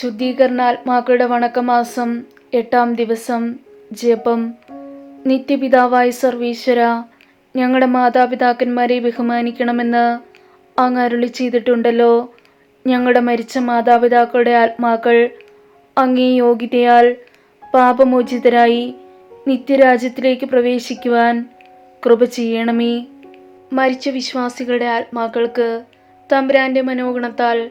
ശുദ്ധീകരണാത്മാക്കളുടെ വണക്കമാസം എട്ടാം ദിവസം ജപം. നിത്യപിതാവായ സർവീശ്വര ഞങ്ങളുടെ മാതാപിതാക്കന്മാരെ ബഹുമാനിക്കണമെന്ന് അങ്ങ് അരുളി ചെയ്തിട്ടുണ്ടല്ലോ. ഞങ്ങളുടെ മരിച്ച മാതാപിതാക്കളുടെ ആത്മാക്കൾ അങ്ങേ യോഗ്യതയാൽ പാപമോചിതരായി നിത്യരാജ്യത്തിലേക്ക് പ്രവേശിക്കുവാൻ കൃപ ചെയ്യണമേ. മരിച്ച വിശ്വാസികളുടെ ആത്മാക്കൾക്ക് തമ്പുരാന്റെ മനോഗുണത്താൽ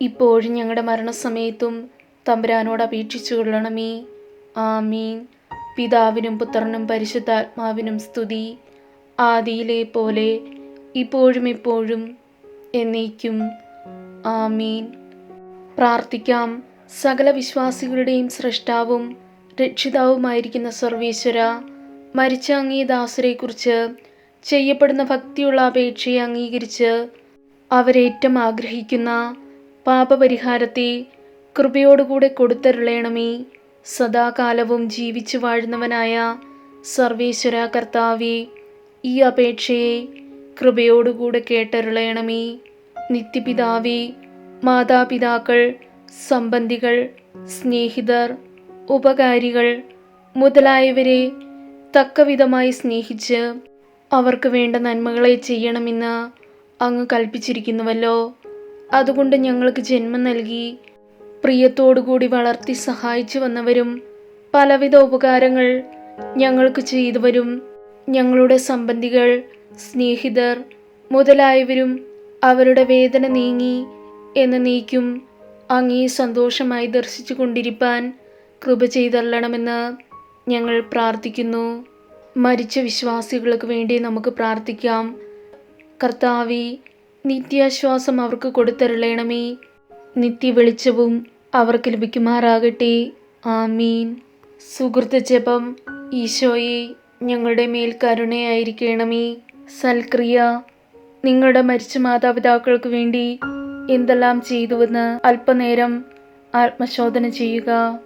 ഇപ്പോഴും ഞങ്ങളുടെ മരണസമയത്തും തമ്പുരാനോട് അപേക്ഷിച്ചു കൊള്ളണമേ. ആമീൻ. പിതാവിനും പുത്രനും പരിശുദ്ധാത്മാവിനും സ്തുതി. ആദിയിലെ പോലെ ഇപ്പോഴും ഇപ്പോഴും എന്നേക്കും. ആമീൻ. പ്രാർത്ഥിക്കാം. സകല വിശ്വാസികളുടെയും സൃഷ്ടാവും രക്ഷിതാവുമായിരിക്കുന്ന സർവേശ്വര മരിച്ച അങ്ങേ ദാസരെക്കുറിച്ച് ചെയ്യപ്പെടുന്ന ഭക്തിയുള്ള അപേക്ഷയെ അംഗീകരിച്ച് അവരേറ്റം ആഗ്രഹിക്കുന്ന പാപപരിഹാരത്തെ കൃപയോടുകൂടെ കൊടുത്തരുളയണമേ സദാകാലവും ജീവിച്ചു വാഴുന്നവനായ സർവേശ്വര കർത്താവെ ഈ അപേക്ഷയെ കൃപയോടുകൂടെ കേട്ടരുളയണമേ നിത്യപിതാവെ മാതാപിതാക്കൾ സംബന്ധികൾ സ്നേഹിതർ ഉപകാരികൾ മുതലായവരെ തക്കവിധമായി സ്നേഹിച്ച് അവർക്ക് വേണ്ട നന്മകളെ ചെയ്യണമെന്ന് അങ്ങ് കൽപ്പിച്ചിരിക്കുന്നുവല്ലോ. അതുകൊണ്ട് ഞങ്ങൾക്ക് ജന്മം നൽകി പ്രിയത്തോടുകൂടി വളർത്തി സഹായിച്ചു വന്നവരും പലവിധ ഉപകാരങ്ങൾ ഞങ്ങൾക്ക് ചെയ്തവരും. ഞങ്ങളുടെ സംബന്ധികൾ സ്നേഹിതർ മുതലായവരും അവരുടെ വേദന നീങ്ങി എന്ന് നീക്കും. അങ്ങേ സന്തോഷമായി ദർശിച്ചു കൊണ്ടിരിപ്പാൻ കൃപ ചെയ്തള്ളണമെന്ന് ഞങ്ങൾ പ്രാർത്ഥിക്കുന്നു. മരിച്ച വിശ്വാസികൾക്ക് വേണ്ടി നമുക്ക് പ്രാർത്ഥിക്കാം. കർത്താവി നിത്യാശ്വാസം അവർക്ക് കൊടുത്തരുളയണമേ നിത്യവെളിച്ചവും അവർക്ക് ലഭിക്കുമാറാകട്ടെ. ആമീൻ. സുഹൃത്ത് ജപം ഈശോയെ ഞങ്ങളുടെ മേൽ കരുണയായിരിക്കണമേ. സൽക്രിയ നിങ്ങളുടെ മരിച്ച മാതാപിതാക്കൾക്ക് വേണ്ടി എന്തെല്ലാം ചെയ്തുവെന്ന് അല്പനേരം ആത്മശോധന ചെയ്യുക.